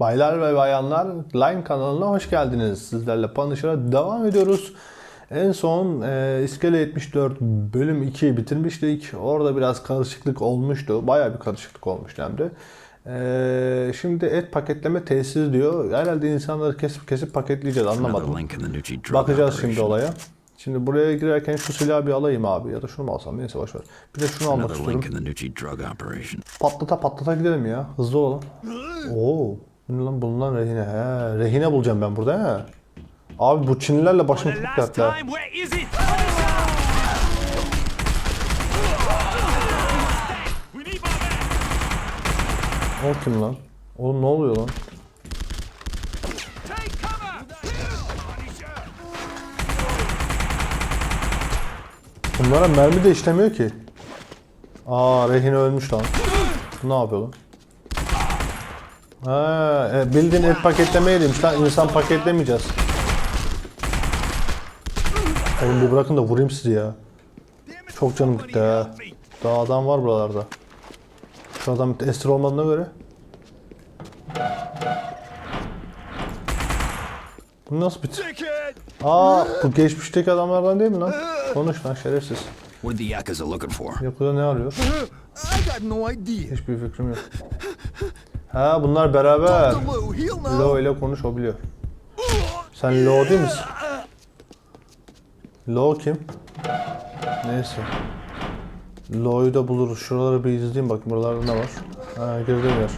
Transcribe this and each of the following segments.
Baylar ve bayanlar Line kanalına hoş geldiniz. Sizlerle Punisher'a devam ediyoruz. En son e, İskele 74 bölüm 2'yi bitirmiştik. Orada biraz karışıklık olmuştu. Bayağı bir karışıklık olmuştu hem de. E, şimdi et paketleme tesisi diyor. Herhalde insanları kesip kesip paketleyeceğiz anlamadım. Bakacağız şimdi olaya. Şimdi buraya girerken şu silahı bir alayım abi ya da şunu mu alsam neyse boşver. Bir de şunu almak istiyorum. Patlata patlata gidelim ya. Hızlı olalım. Oo. Bu ne lan bulunan rehine. He, rehine bulacağım ben burada he. Abi bu Çinlilerle başım çok dertli. O kim lan? Oğlum ne oluyor lan? Bunlara mermi de işlemiyor ki. Aa rehine ölmüş lan. Ne yapıyor lan? Ha, e, bildiğin et paketlemeymiş lan. İnsan paketlemeyeceğiz. Oğlum bir bırakın da vurayım sizi ya. Çok canım gitti ha. Daha adam var buralarda. Şu adam esir olmadığına göre. Bu nasıl bit? Dickhead! Aa bu geçmişteki adamlardan değil mi lan? Konuş lan şerefsiz. What are the Yakuza looking for? Yakuza ne arıyor? Hiçbir fikrim yok. Ha bunlar beraber. Lo ile konuş o biliyor. Sen Lo değil misin? Lo kim? Neyse. Lo'yu da buluruz. Şuraları bir izleyeyim bakayım buralarda ne var. Ha girdiğim yer.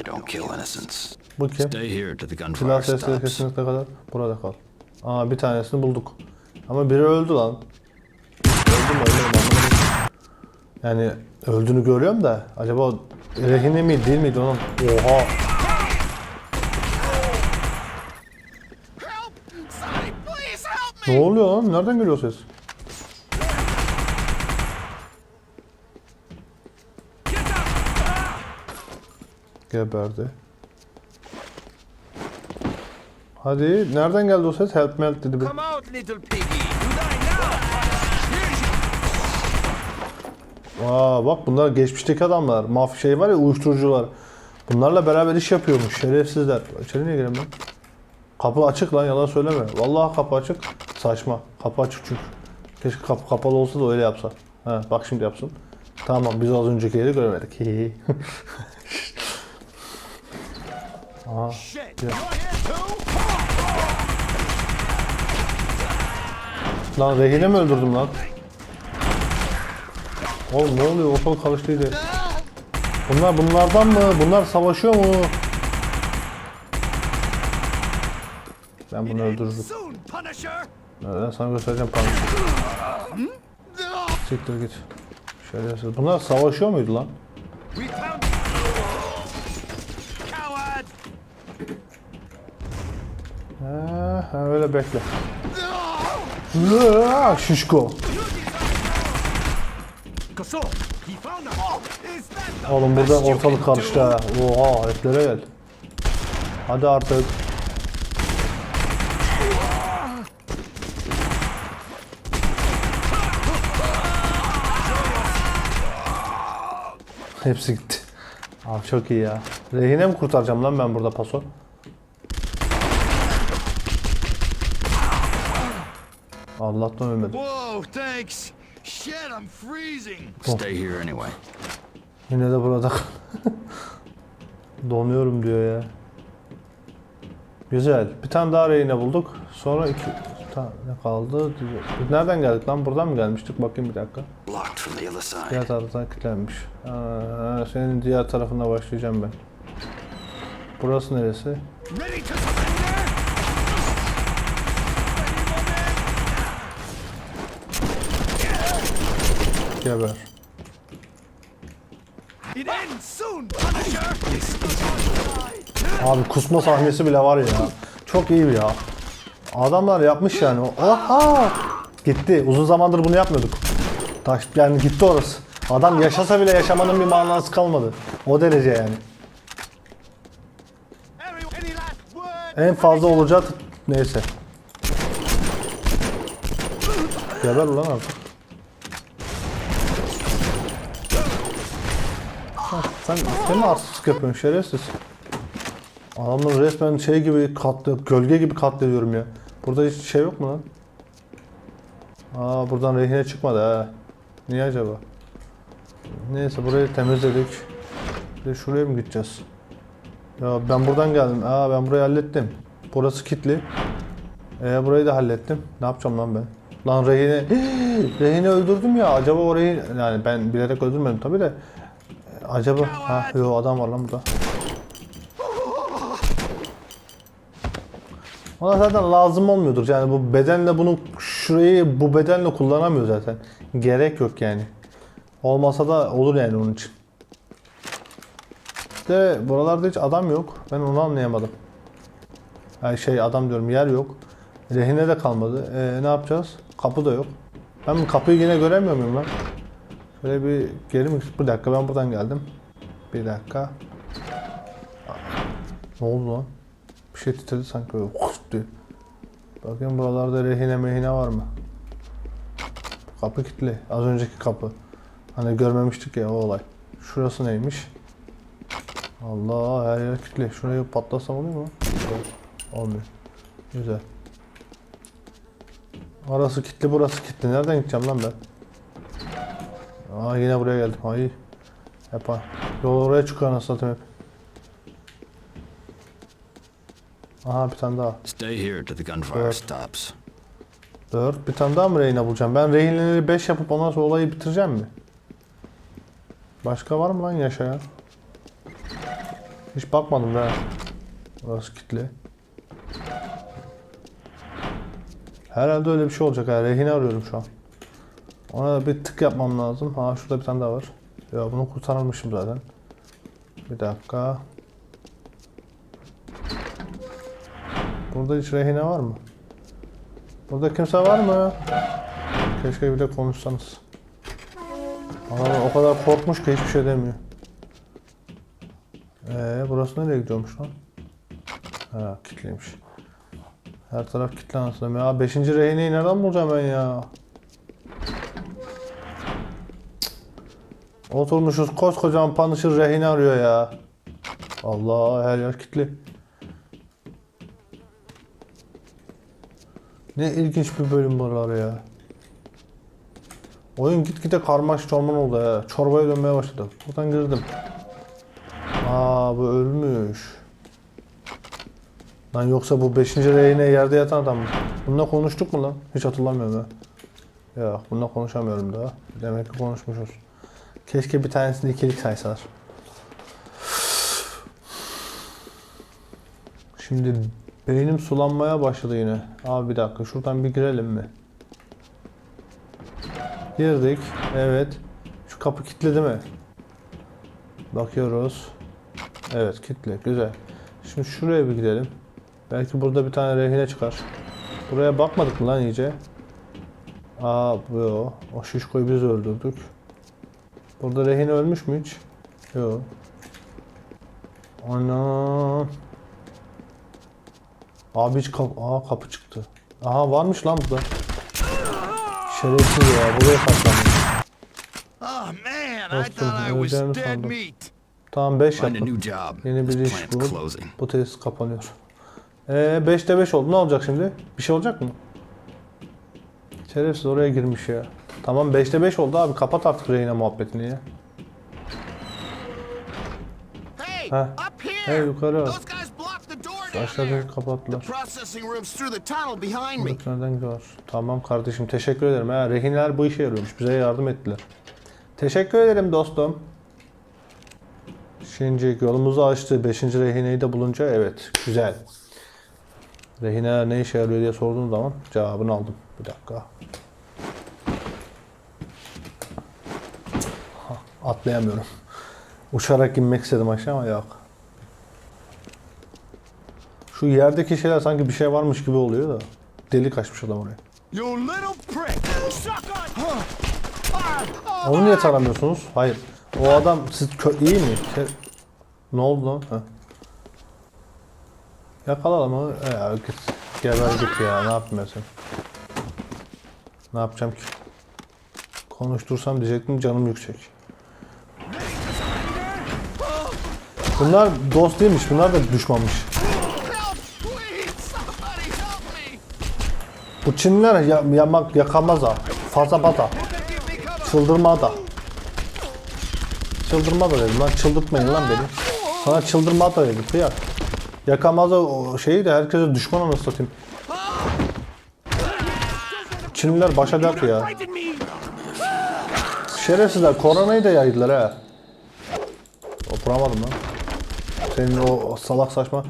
I don't kill innocents. Bu kim? Stay here till the gunfire Silah sesleri kesinlikle kadar. Burada kal. Aa bir tanesini bulduk. Ama biri öldü lan. Öldü mü öldü mü. Yani öldüğünü görüyorum da acaba o rehine mi değil miydi onun? Oha. Ne oluyor lan? Nereden geliyor ses? Geberdi. Hadi nereden geldi o ses? Help me help dedi bir. Aa bak bunlar geçmişteki adamlar. Mafya şey var ya uyuşturucular. Bunlarla beraber iş yapıyormuş şerefsizler. İçeri niye gireyim ben? Kapı açık lan yalan söyleme. Vallahi kapı açık. Saçma. Kapı açık çünkü. Keşke kapı kapalı olsa da öyle yapsa. Ha, bak şimdi yapsın. Tamam biz az önceki yeri göremedik. Aha. too? Lan rehine mi öldürdüm lan? Oğlum ne oluyor? Ortalık karıştıydı. Bunlar bunlardan mı? Bunlar savaşıyor mu? Ben bunu öldürürüm. Nereden sana göstereceğim kanka. Siktir git. Şerefsiz. Bunlar savaşıyor muydu lan? Ha, öyle bekle. Şişko. Koso! He found them! Oh, is that the Oğlum burada ortalık karıştı ha. Oha heriflere gel. Hadi artık. Hepsi gitti. Abi çok iyi ya. Rehine mi kurtaracağım lan ben burada paso? Allah'tan ölmedim. Whoa, thanks. Shit, I'm freezing. Stay here anyway. Yine de burada Donuyorum diyor ya. Güzel. Bir tane daha rehine bulduk. Sonra iki tane kaldı. Nereden geldik lan? Buradan mı gelmiştik? Bakayım bir dakika. Diğer taraftan kilitlenmiş. Aa, senin diğer tarafına başlayacağım ben. Burası neresi? Geber. Abi kusma sahnesi bile var ya. Çok iyi ya. Adamlar yapmış yani. Oha! Gitti. Uzun zamandır bunu yapmıyorduk. Taş yani gitti orası. Adam yaşasa bile yaşamanın bir manası kalmadı. O derece yani. En fazla olacak neyse. Geber ulan artık. Sen, sen, mi arsızlık yapıyorsun şerefsiz? Adamları resmen şey gibi katlı, gölge gibi katlediyorum ya. Burada hiç şey yok mu lan? Aa buradan rehine çıkmadı ha. Niye acaba? Neyse burayı temizledik. Bir şuraya mı gideceğiz? Ya ben buradan geldim. Aa ben burayı hallettim. Burası kilitli. Ee, burayı da hallettim. Ne yapacağım lan ben? Lan rehine... rehine öldürdüm ya. Acaba orayı... Yani ben bilerek öldürmedim tabi de. Acaba... Ha yo adam var lan burada. Ona zaten lazım olmuyordur. Yani bu bedenle bunu şurayı bu bedenle kullanamıyor zaten. Gerek yok yani. Olmasa da olur yani onun için. De buralarda hiç adam yok. Ben onu anlayamadım. Yani şey adam diyorum yer yok. Rehine de kalmadı. Ee, ne yapacağız? Kapı da yok. Ben kapıyı yine göremiyor muyum lan? Şöyle bir geri mi? Bir dakika ben buradan geldim. Bir dakika. Ne oldu lan? Bir şey titredi sanki böyle "Huf" diye. Bakayım buralarda rehine mehine var mı? Kapı kilitli. Az önceki kapı. Hani görmemiştik ya o olay. Şurası neymiş? Allah her yer kilitli. Şurayı patlasam oluyor mu? Olmuyor. Güzel. Orası kilitli burası kilitli. Nereden gideceğim lan ben? Aa yine buraya geldim. Ay. Hep Yol oraya çıkıyor anasını satayım hep. Aha bir tane daha. Stay here till the gunfire stops. 4. Bir tane daha mı rehine bulacağım? Ben rehineleri 5 yapıp ondan sonra olayı bitireceğim mi? Başka var mı lan yaşayan? Hiç bakmadım da. Burası kilitli. Herhalde öyle bir şey olacak. ha. Rehine arıyorum şu an. Ona bir tık yapmam lazım. Ha şurada bir tane daha var. Ya bunu kurtarmışım zaten. Bir dakika. Burada hiç rehine var mı? Burada kimse var mı? Keşke bir de konuşsanız. Adam o kadar korkmuş ki hiçbir şey demiyor. Ee, burası nereye gidiyormuş lan? Ha, kilitliymiş. Her taraf kilitli anasını. Ya 5. rehineyi nereden bulacağım ben ya? Oturmuşuz koskocaman Punisher rehine arıyor ya. Allah her yer kilitli. Ne ilginç bir bölüm buralar ya. Oyun gitgide karmaş çorman oldu ya. Çorbaya dönmeye başladı. Buradan girdim. Aa bu ölmüş. Lan yoksa bu 5. reyine yerde yatan adam mı? Bununla konuştuk mu lan? Hiç hatırlamıyorum ha. Yok bununla konuşamıyorum daha. Demek ki konuşmuşuz. Keşke bir tanesini ikilik saysalar. Şimdi beynim sulanmaya başladı yine. Abi bir dakika şuradan bir girelim mi? Girdik. Evet. Şu kapı kilitli değil mi? Bakıyoruz. Evet kilitli. Güzel. Şimdi şuraya bir gidelim. Belki burada bir tane rehine çıkar. Buraya bakmadık mı lan iyice? Aa bu o. O şişkoyu biz öldürdük. Burada rehine ölmüş mü hiç? Yok. Ana. Abi hiç kap Aa kapı çıktı. Aha varmış lan burada. Şerefsiz ya buraya saklanmış. Oh man, I thought I was dead meat. Tamam 5 Find a yaptım. Yeni bir iş closing. Bu tesis kapanıyor. Ee 5'te 5 oldu. Ne olacak şimdi? Bir şey olacak mı? Şerefsiz oraya girmiş ya. Tamam 5'te 5 oldu abi. Kapat artık reyne muhabbetini ya. Hey, here! Hey, yukarı. Aşağıdaki kapattılar. Processing room's through the tunnel behind me. Buradaki nereden gidiyor? Tamam kardeşim teşekkür ederim. Ha, rehineler bu işe yarıyormuş. Bize yardım ettiler. Teşekkür ederim dostum. Şimdi yolumuzu açtı. Beşinci rehineyi de bulunca evet güzel. Rehineler ne işe yarıyor diye sorduğum zaman cevabını aldım. Bir dakika. Atlayamıyorum. Uçarak inmek istedim aşağı ama yok. Şu yerdeki şeyler sanki bir şey varmış gibi oluyor da. Delik açmış adam oraya. Onu niye taramıyorsunuz? Hayır. O adam siz iyi mi? Ke- ne oldu lan? Ha. Yakalayalım onu. Ya git. Geber git ya. Ne seni? Ne yapacağım ki? Konuştursam diyecektim canım yüksek. Bunlar dost değilmiş. Bunlar da düşmanmış. Bu Çinliler ya, yamak yakamaz ha. Fazla bata. Çıldırma da. Çıldırma da dedim lan. Çıldırtmayın lan beni. Sana çıldırma da dedim. Kıyak. Yakamaz o şeyi de herkese düşman anasını satayım. Çinliler başa dert ya. Şerefsizler koronayı da yaydılar ha. Oturamadım lan. Senin o salak saçma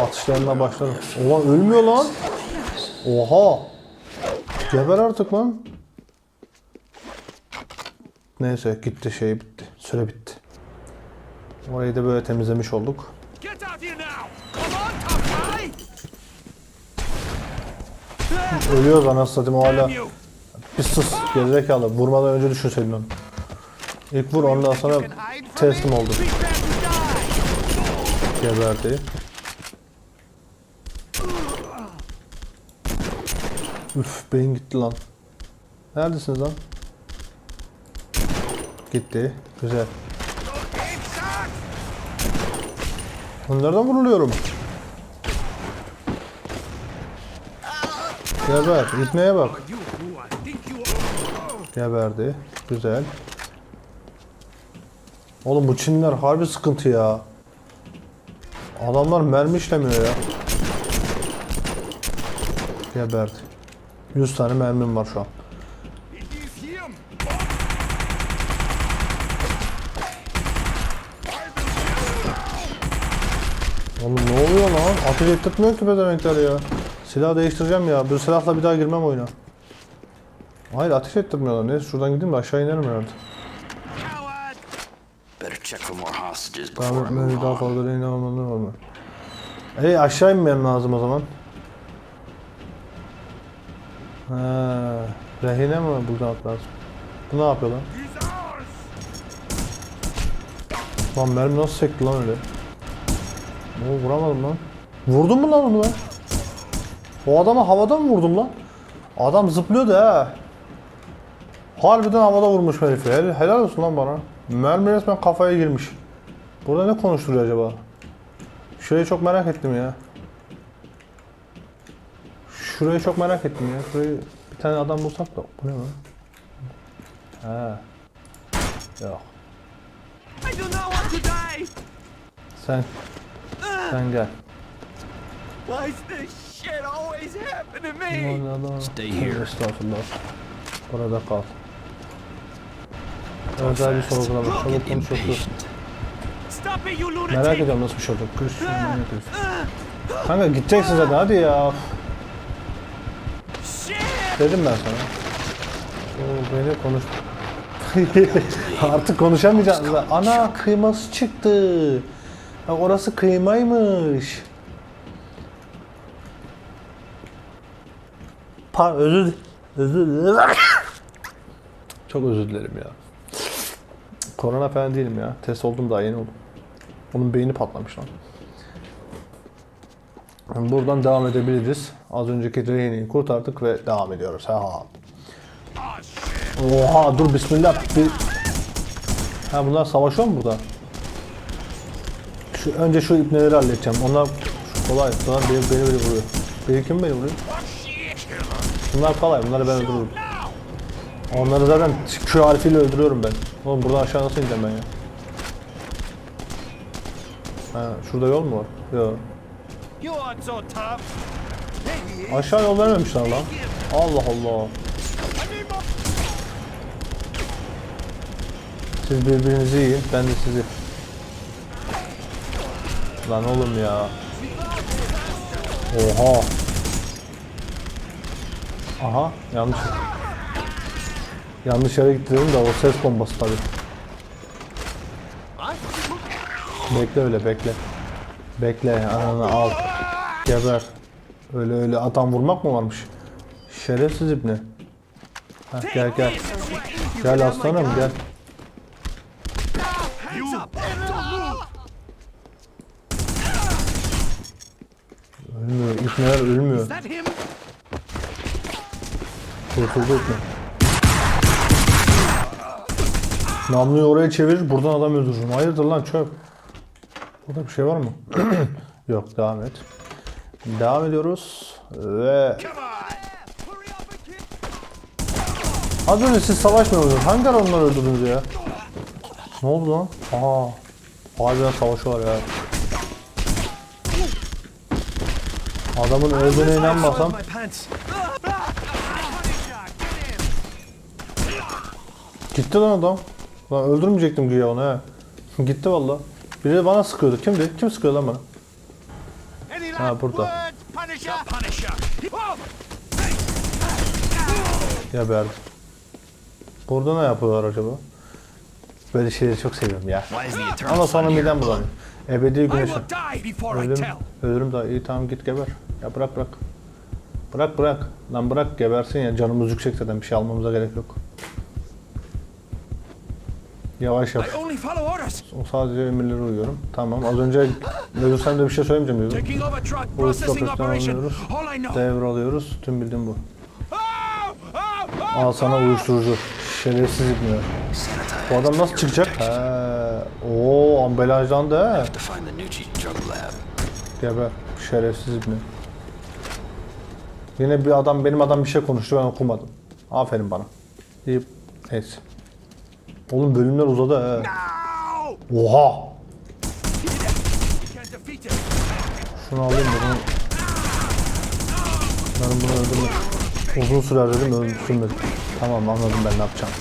atışlarına başladım. Ulan ölmüyor lan. Oha. Geber artık lan. Neyse gitti şey bitti. Süre bitti. Orayı da böyle temizlemiş olduk. Ölüyoruz anasını satayım hala. Bir sus gerizekalı. Vurmadan önce düşünseydin onu. İlk vur ondan sonra teslim oldu. Geberdi. Üf beyin gitti lan. Neredesiniz lan? Gitti. Güzel. Bunlardan vuruluyorum. Geber. İpneye bak. Geberdi. Güzel. Oğlum bu Çinliler harbi sıkıntı ya. Adamlar mermi işlemiyor ya. Geberdi. 100 tane mermim var şu an. Oğlum ne oluyor lan? Ateş ettirtmiyor ki pezevenkler ya. Silah değiştireceğim ya. Bu silahla bir daha girmem oyuna. Hayır ateş ettirmiyorlar. Neyse şuradan gideyim de aşağı inerim herhalde. Check for more hostages before I etmeli move daha on. fazla rehin var mı? Ey aşağı inmem lazım o zaman. Ha, rehine mi buradan at lazım? Bu ne yapıyor lan? Lan mermi nasıl sekti lan öyle? Oo vuramadım lan. Vurdum mu lan onu ben? O adama havada mı vurdum lan? Adam zıplıyordu ha. Harbiden havada vurmuş herifi. Hel helal olsun lan bana. Mermi resmen kafaya girmiş. Burada ne konuşturuyor acaba? Şurayı çok merak ettim ya. Şurayı çok merak ettim ya. Şurayı bir tane adam bulsak da. Bu ne lan? Ha. Yok. I do not want to die! Sen. Sen gel. Why is this shit always happening to me? Stay here. Estağfurullah. Burada kal. Özel bir sorgulama. Çabuk lunatic! Merak ediyorum nasıl bir şey olacak. Herif. Kanka gideceksin zaten hadi ya. Dedim ben sana. Oo, beni konuş. Artık konuşamayacağım. Ana kıyması çıktı. Bak orası kıymaymış. Pa özür özür. Çok özür dilerim ya. Korona falan değilim ya. Test oldum daha yeni oldum. Onun beyni patlamış lan. Buradan devam edebiliriz. Az önceki rehineyi kurtardık ve devam ediyoruz. Ha. Oha dur bismillah. Bir... Ha bunlar savaşıyor mu burada? Şu, önce şu ipneleri halledeceğim. Onlar kolay. Bunlar beni, beni beni vuruyor. Beni kim beni vuruyor? Bunlar kolay. Bunları ben öldürürüm. Onları zaten Q harfiyle öldürüyorum ben. Oğlum buradan aşağı nasıl ineceğim ben ya? Ha, şurada yol mu var? Yok. Aşağı yol vermemişler lan. Allah Allah. Siz birbirinizi yiyin, ben de sizi. Lan oğlum ya. Oha. Aha, yanlış. Yanlış yere gitti dedim de o ses bombası tabii. Bekle öyle bekle. Bekle ananı al. Geber. Öyle öyle adam vurmak mı varmış? Şerefsiz ibne. Heh, gel gel. Gel aslanım gel. Ölmüyor. İbneler ölmüyor. Kurtuldu ibne. Namluyu oraya çevirir buradan adam öldürürüm. Hayırdır lan çöp. Burada bir şey var mı? Yok devam et. Devam ediyoruz ve Az önce siz savaşmıyordunuz. Hangi ara onları öldürdünüz ya? Ne oldu lan? Aa. Harbiden savaşıyorlar ya. Adamın öldüğüne inanmasam gitti lan adam. Lan öldürmeyecektim güya onu he. Gitti valla. Biri de bana sıkıyordu. Kimdi? Kim sıkıyor lan bana? Ha, burada. Whoa! Geberdi. Burada ne yapıyorlar acaba? Böyle şeyleri çok seviyorum ya. Ama sonra midem bulanıyor. Ebedi I güneş. will die before I Ölürüm, ölürüm daha iyi tamam git geber. Ya bırak bırak. Bırak bırak. Lan bırak gebersin ya canımız yüksek zaten bir şey almamıza gerek yok. Yavaş yap. Orders. Sadece emirlere uyuyorum. Tamam az önce ölürsem de bir şey söylemeyeceğim diyordum. Profesyonel operation. alıyoruz. Devralıyoruz. Tüm bildiğim bu. Oh, oh, oh. Al sana uyuşturucu. Şerefsiz ibne. Bu adam nasıl çıkacak? He. Oo ambalajdan da he. Geber. Şerefsiz ibne. Yine bir adam benim adam bir şey konuştu ben okumadım. Aferin bana. Deyip neyse. Oğlum bölümler uzadı he. Oha! Şunu alayım da bunu. Ben bunu öldürmek. Uzun sürer dedim öldürmedi. Tamam anladım ben ne yapacağım.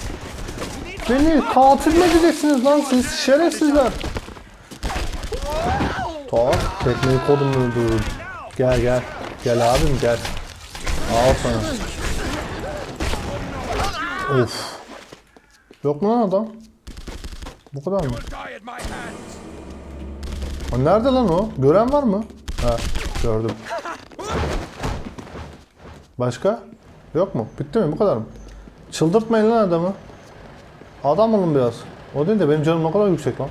Beni katil mi edeceksiniz lan siz şerefsizler. Tak tekmeyi kodum öldürürüm. Gel gel. Gel abim gel. Al sana. Of. Yok mu lan adam? Bu kadar mı? Ha, nerede lan o? Gören var mı? Ha gördüm. Başka? Yok mu? Bitti mi? Bu kadar mı? Çıldırtmayın lan adamı. Adam olun biraz. O değil de benim canım ne kadar yüksek lan.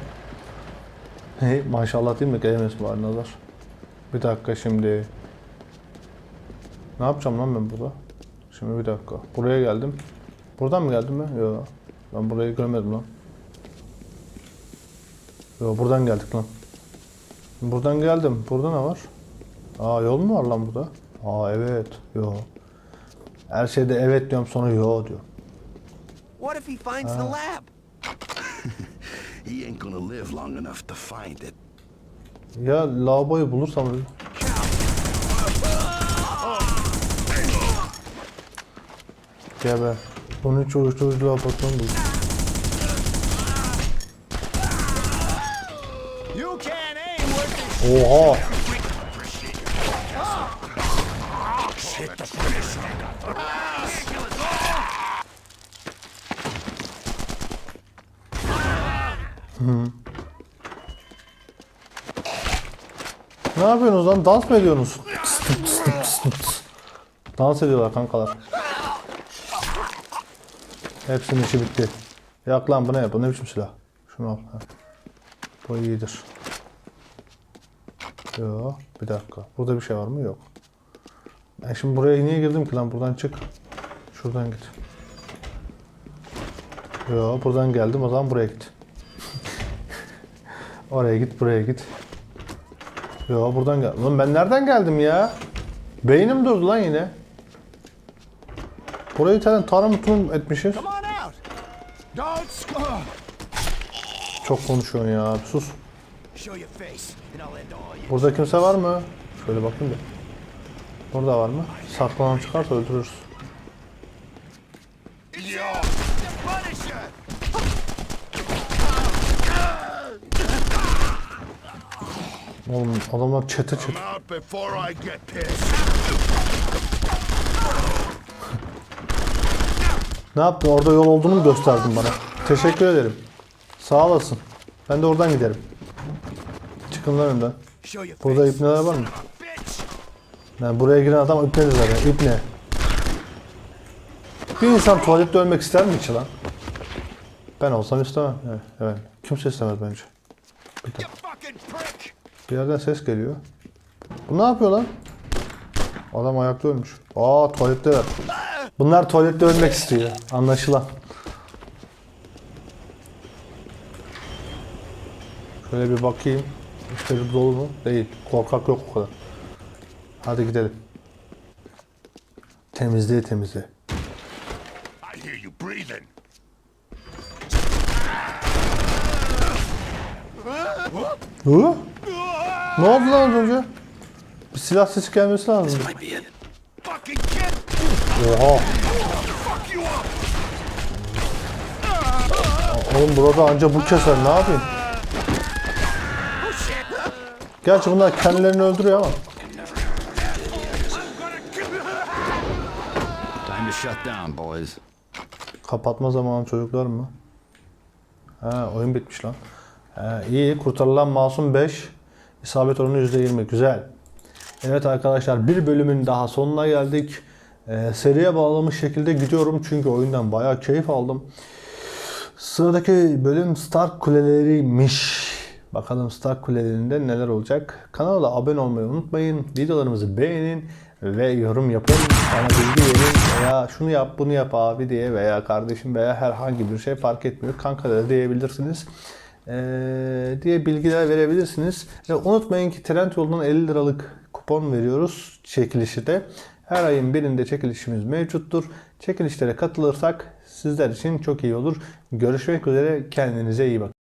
Hey, maşallah değil mi? Gelmesin bari nazar. Bir dakika şimdi. Ne yapacağım lan ben burada? Şimdi bir dakika. Buraya geldim. Buradan mı geldim ben? Yok. Ben burayı görmedim lan. Yok buradan geldik lan. Buradan geldim. Burada ne var? Aa yol mu var lan burada? Aa evet. Yo. Her şeyde evet diyorum sonra yo diyor. What if he finds the lab? He ain't gonna live long enough to find it. Ya lavaboyu bulursam öyle. Geber. 13 uyuşturucu laboratuvarı buldum. Oha! Hı. Ne yapıyorsunuz lan? Dans mı ediyorsunuz? Dans ediyorlar kankalar. Hepsinin işi bitti. Yak lan bu ne? Bu ne biçim silah? Şunu al. Ha. Bu iyidir. Yok. Bir dakika. Burada bir şey var mı? Yok. Ben şimdi buraya niye girdim ki lan? Buradan çık. Şuradan git. Yok. Buradan geldim. O zaman buraya git. Oraya git. Buraya git. Yok. Buradan gel. Lan ben nereden geldim ya? Beynim durdu lan yine. Burayı tane tarım tutum etmişiz. Çok konuşuyorsun ya. Bir Sus. Burada kimse var mı? Şöyle bakayım da. Burada var mı? Saklanan çıkarsa öldürürüz. Oğlum adamlar çete çete. Ne yaptın? Orada yol olduğunu mu gösterdin bana? Teşekkür ederim. Sağ olasın. Ben de oradan giderim. Çıkın lan önden. Burada ipneler var mı? Yani buraya giren adam ipneli zaten. İpne. Bir insan tuvalette ölmek ister mi hiç lan? Ben olsam istemem. Evet, evet. Kimse istemez bence. Bir, bir yerden ses geliyor. Bu ne yapıyor lan? Adam ayakta ölmüş. Aa tuvaletteler. Bunlar tuvalette ölmek istiyor. Anlaşılan. Şöyle bir bakayım. İçeri dolu mu? Değil. Korkak yok o kadar. Hadi gidelim. Temizliğe breathing. Hı? Ne oldu lan az önce? Bir silah sesi gelmesi lazım. Oha. Oğlum burada anca bu keser ne yapayım? Gerçi bunlar kendilerini öldürüyor ama. Kapatma zamanı çocuklar mı? Ha oyun bitmiş lan. Ha, iyi kurtarılan masum 5. İsabet oranı %20 güzel. Evet arkadaşlar bir bölümün daha sonuna geldik. Ee, seriye bağlamış şekilde gidiyorum çünkü oyundan bayağı keyif aldım. Sıradaki bölüm Stark Kuleleriymiş. Bakalım Stark Kulelerinde neler olacak. Kanala abone olmayı unutmayın. Videolarımızı beğenin ve yorum yapın. Bana bilgi verin veya şunu yap bunu yap abi diye veya kardeşim veya herhangi bir şey fark etmiyor. Kanka da diyebilirsiniz. Ee, diye bilgiler verebilirsiniz. Ve unutmayın ki Trend Yol'dan 50 liralık kupon veriyoruz çekilişi de. Her ayın birinde çekilişimiz mevcuttur. Çekilişlere katılırsak sizler için çok iyi olur. Görüşmek üzere. Kendinize iyi bakın.